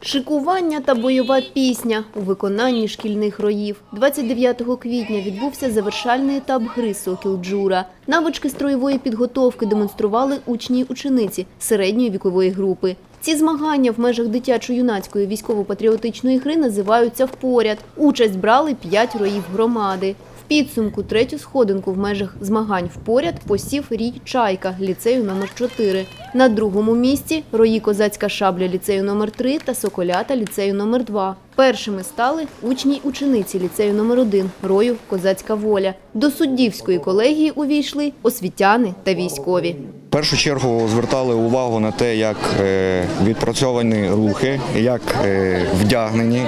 Шикування та бойова пісня у виконанні шкільних роїв. 29 квітня відбувся завершальний етап гри «Сокіл Джура». Навички строєвої підготовки демонстрували учні й учениці середньої вікової групи. Ці змагання в межах дитячо-юнацької військово-патріотичної гри називаються «Впоряд». Участь брали п'ять роїв громади. Підсумку третю сходинку в межах змагань «Впоряд» посів рій «Чайка» ліцею номер 4. На другому місці рої «Козацька шабля» ліцею номер 3 та «Соколята» ліцею номер 2. Першими стали учні учениці ліцею номер 1 рою «Козацька воля». До суддівської колегії увійшли освітяни та військові. В першу чергу звертали увагу на те, як е, відпрацьовані рухи, як е, вдягнені,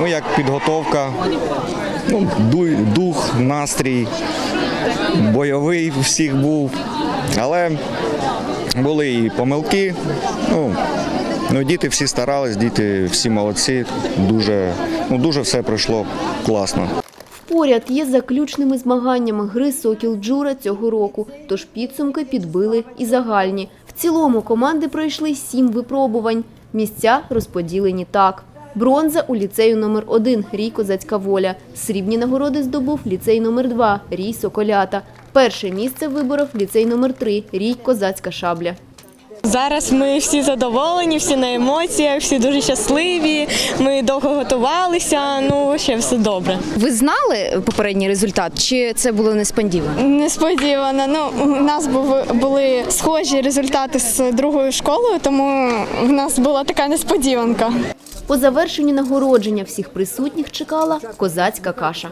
ну, як підготовка, ну, дух, настрій, бойовий у всіх був. Але були і помилки. Ну, ну, діти всі старались, діти всі молодці, дуже, ну, дуже все пройшло класно. Поряд є заключними змаганнями гри «Сокіл Джура» цього року, тож підсумки підбили і загальні. В цілому команди пройшли сім випробувань. Місця розподілені так. Бронза у ліцею номер 1 Рій Козацька воля. Срібні нагороди здобув ліцей номер 2 Рій Соколята. Перше місце виборов ліцей номер 3 Рій Козацька шабля. Зараз ми всі задоволені, всі на емоціях, всі дуже щасливі. Ми довго готувалися. Ну ще все добре. Ви знали попередній результат, чи це було несподівано? Несподівано. Ну, у нас був, були схожі результати з другою школою, тому в нас була така несподіванка. По завершенні нагородження всіх присутніх чекала козацька каша.